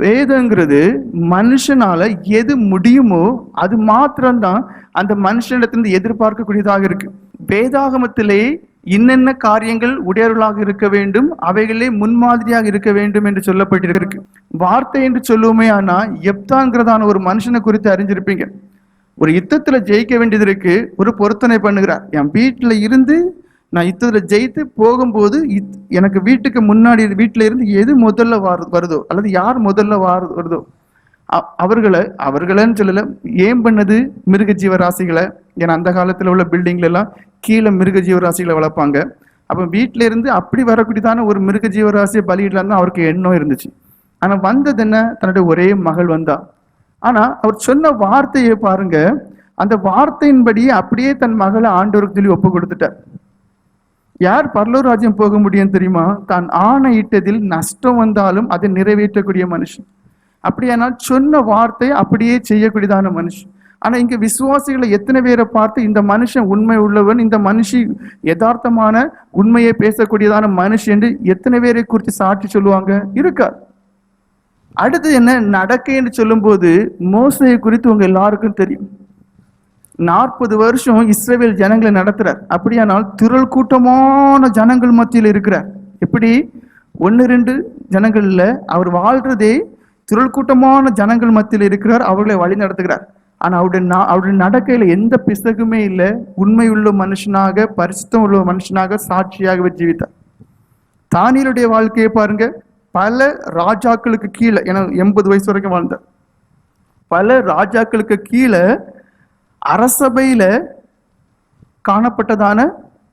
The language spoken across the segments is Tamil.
வேதங்கிறது மனுஷனால எது முடியுமோ அது மாத்திரம்தான் அந்த மனுஷனிடத்திலிருந்து எதிர்பார்க்கக்கூடியதாக இருக்கு. வேதாகமத்திலே இன்னென்ன காரியங்கள் உடையவர்களாக இருக்க வேண்டும் அவைகளே முன்மாதிரியாக இருக்க வேண்டும் என்று சொல்லப்பட்டிருக்கு. வார்த்தை என்று சொல்லுவோமே ஆனா எப்தாங்கிறதான ஒரு மனுஷனை குறித்து அறிஞ்சிருப்பீங்க. ஒரு யுத்தத்துல ஜெயிக்க வேண்டியது இருக்கு ஒரு பொருத்தனை பண்ணுகிறார். என் வீட்டுல இருந்து நான் யுத்தத்தில் ஜெயித்து போகும்போது இத்- எனக்கு வீட்டுக்கு முன்னாடி வீட்டில் இருந்து எது முதல்ல வாரு- வருதோ அல்லது யார் முதல்ல வாரு- வருதோ அவர்களை அவர்களன்னு சொல்லலை ஏன் பண்ணது மிருக ஜீவராசிகளை ஏன்னா அந்த காலத்தில் உள்ள பில்டிங்ல எல்லாம் கீழே மிருக ஜீவராசிகளை வளர்ப்பாங்க. அப்போ வீட்டுல இருந்து அப்படி வரக்கூடியதான ஒரு மிருக ஜீவராசியை பலியிடலாம் அவருக்கு எண்ணம் இருந்துச்சு. ஆனால் வந்தது என்ன? தன்னுடைய ஒரே மகள் வந்தா. ஆனால் அவர் சொன்ன வார்த்தையை பாருங்க. அந்த வார்த்தையின்படி அப்படியே தன் மகளை ஆண்டவருக்கு சொல்லி ஒப்பு கொடுத்துட்டார். யார் பரலூர் ராஜ்யம் போக முடியும் தெரியுமா? தான் ஆணையிட்டதில் நஷ்டம் வந்தாலும் அதை நிறைவேற்றக்கூடிய மனுஷன். அப்படியானால் சொன்ன வார்த்தை அப்படியே செய்யக்கூடியதான மனுஷன். ஆனால் இங்கே விசுவாசிகளை எத்தனை பேரை பார்த்து இந்த மனுஷன் உண்மை உள்ளவன் இந்த மனுஷி யதார்த்தமான உண்மையை பேசக்கூடியதான மனுஷன் என்று எத்தனை பேரை குறித்து சாட்சி சொல்லுவாங்க? இருக்கா? அடுத்து என்ன? நடக்கைன்னு சொல்லும்போது மோசையை குறித்து உங்க எல்லாருக்கும் தெரியும். நாற்பது வருஷம் இஸ்ரேல் ஜனங்களை நடத்துறார். அப்படியானால் திரள் கூட்டமான ஜனங்கள் மத்தியில் இருக்கிறார் எப்படி? ஒன்று ரெண்டு ஜனங்களில் அவர் வாழ்றதே திரள் கூட்டமான ஜனங்கள் மத்தியில் இருக்கிறார் அவர்களை வழி நடத்துகிறார். ஆனால் அவருடைய நா- அவருடைய நடக்கையில் எந்த பிசகுமே இல்லை உண்மையுள்ள மனுஷனாக பரிசுத்தம் உள்ள மனுஷனாக சாட்சியாகவே ஜீவித்தார். தானியலுடைய வாழ்க்கையை பாருங்க பல ராஜாக்களுக்கு கீழே ஏன்னா எண்பது வயசு வரைக்கும் வாழ்ந்தார். பல ராஜாக்களுக்கு கீழே அரசபையில காணப்பட்டதான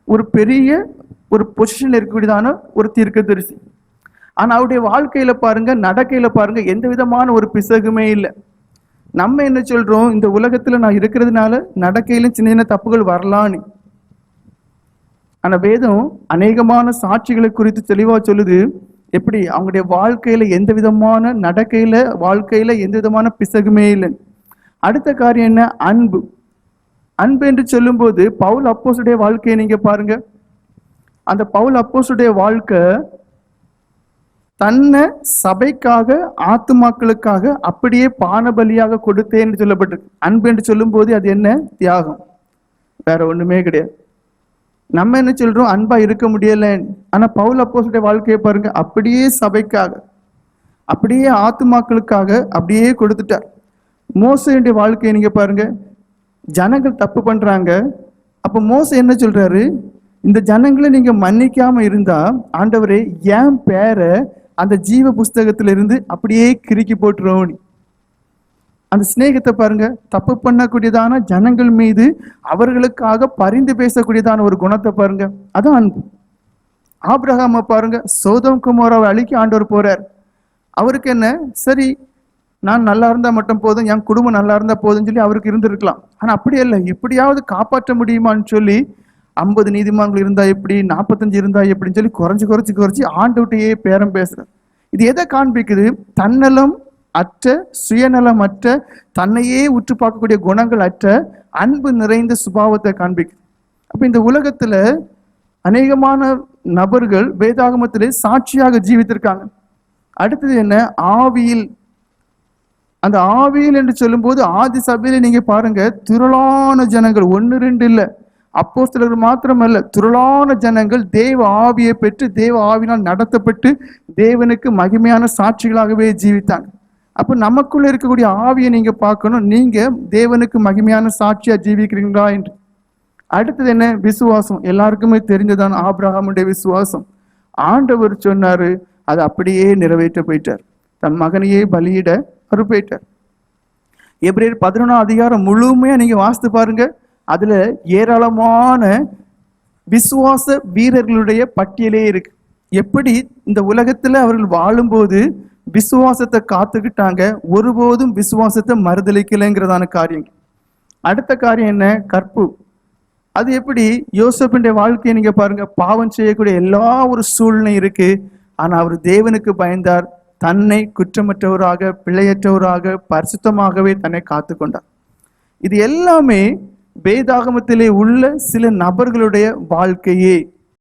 ஒரு பெரிய ஒரு பொசிஷன்ல இருக்கக்கூடியதான ஒரு தீர்க்கதரிசி. ஆனா அவருடைய வாழ்க்கையில பாருங்க நடக்கையில பாருங்க எந்த விதமான ஒரு பிசகுமே இல்லை. நம்ம என்ன சொல்றோம்? இந்த உலகத்துல நான் இருக்கிறதுனால நடக்கையிலும் சின்ன சின்ன தப்புகள் வரலான்னு. ஆனா வேதம் அநேகமான சாட்சிகளை குறித்து தெளிவா சொல்லுது எப்படி அவங்களுடைய வாழ்க்கையில எந்த விதமான நடக்கையில வாழ்க்கையில எந்த விதமான பிசகுமே இல்லை அடுத்த காரியம் என்ன? அன்பு. அன்பு என்று சொல்லும்போது பவுல் அப்போசுடைய வாழ்க்கையை நீங்க பாருங்க. அந்த பவுல் அப்போசுடைய வாழ்க்கை தன்னை சபைக்காக ஆத்துமாக்களுக்காக அப்படியே பானபலியாக கொடுத்தேன் சொல்லப்பட்டிருக்கு. அன்பு என்று சொல்லும்போது அது என்ன? தியாகம். வேற ஒண்ணுமே கிடையாது. நம்ம என்ன சொல்றோம்? அன்பா இருக்க முடியல. ஆனா பவுல் அப்போசுடைய வாழ்க்கையை பாருங்க. அப்படியே சபைக்காக அப்படியே ஆத்துமாக்களுக்காக அப்படியே கொடுத்துட்டார். மோசையுடைய வாழ்க்கையை நீங்க பாருங்க. ஜனங்கள் தப்பு பண்ணுறாங்க அப்போ மோச என்ன சொல்கிறாரு இந்த ஜனங்களை நீங்கள் மன்னிக்காமல் இருந்தால் ஆண்டவரே என் பேரை அந்த ஜீவ புஸ்தகத்திலிருந்து அப்படியே கிறுக்கி போட்டுருவோம். அந்த சிநேகத்தை பாருங்க. தப்பு பண்ணக்கூடியதான ஜனங்கள் மீது அவர்களுக்காக பரிந்து பேசக்கூடியதான ஒரு குணத்தை பாருங்க. அதான் அன்பு. ஆப்ரஹாம பாருங்க. சோதம் குமாராவை அழிக்க ஆண்டவர் போறார். அவருக்கு என்ன? சரி நான் நல்லா இருந்தால் மட்டும் போதும் என் குடும்பம் நல்லா இருந்தால் போதும்னு சொல்லி அவருக்கு இருந்திருக்கலாம். ஆனால் அப்படி இல்லை. எப்படியாவது காப்பாற்ற முடியுமான்னு சொல்லி ஐம்பது நீதிமான்கள் இருந்தா எப்படி நாற்பத்தஞ்சு இருந்தா எப்படின்னு சொல்லி குறைஞ்சு குறைச்சி குறைச்சி ஆண்டுகிட்டையே பேரம் பேசுறார். இது எதை காண்பிக்குது? தன்னலம் அற்ற சுயநலம் அற்ற தன்னையே உற்று பார்க்கக்கூடிய குணங்கள் அற்ற அன்பு நிறைந்த சுபாவத்தை காண்பிக்குது. அப்ப இந்த உலகத்துல அநேகமான நபர்கள் வேதாகமத்திலே சாட்சியாக ஜீவித்திருக்காங்க. அடுத்தது என்ன? ஆவியில் அந்த ஆவியில் என்று சொல்லும்போது ஆதி சபையில நீங்க பாருங்க திரளான ஜனங்கள். ஒன்று ரெண்டு இல்லை. அப்போ சிலர் மாத்திரமல்ல திரளான ஜனங்கள் தேவ ஆவியை பெற்று தேவ ஆவினால் நடத்தப்பட்டு தேவனுக்கு மகிமையான சாட்சிகளாகவே ஜீவித்தாங்க. அப்போ நமக்குள்ள இருக்கக்கூடிய ஆவியை நீங்க பார்க்கணும். நீங்க தேவனுக்கு மகிமையான சாட்சியா ஜீவிக்கிறீங்களா என்று. அடுத்தது என்ன? விசுவாசம். எல்லாருக்குமே தெரிஞ்சதான் ஆபிரகாமுடைய விசுவாசம். ஆண்டவர் சொன்னாரு அது அப்படியே நிறைவேற்ற போயிட்டார். தன் மகனையே பலியிட அவர் போயிட்டார் பதினொன்றாம் அதிகாரம் முழுமையாக நீங்கள் வாசித்து பாருங்க. அதில் ஏராளமான விசுவாச வீரர்களுடைய பட்டியலே இருக்கு. எப்படி இந்த உலகத்தில் அவர்கள் வாழும்போது விசுவாசத்தை காத்துக்கிட்டாங்க ஒருபோதும் விசுவாசத்தை மறுதளிக்கலைங்கிறதான காரியம். அடுத்த காரியம் என்ன? கற்பு. அது எப்படி? யோசப்பின் வாழ்க்கையை நீங்க பாருங்க. பாவம் செய்யக்கூடிய எல்லா ஒரு சூழ்நிலை இருக்கு. ஆனா அவர் தேவனுக்கு பயந்தார். தன்னை குற்றமற்றவராக பிழையற்றவராக பரிசுத்தமாகவே தன்னை காத்து கொண்டார் இது எல்லாமே வேதாகமத்திலே உள்ள சில நபர்களுடைய வாழ்க்கையே.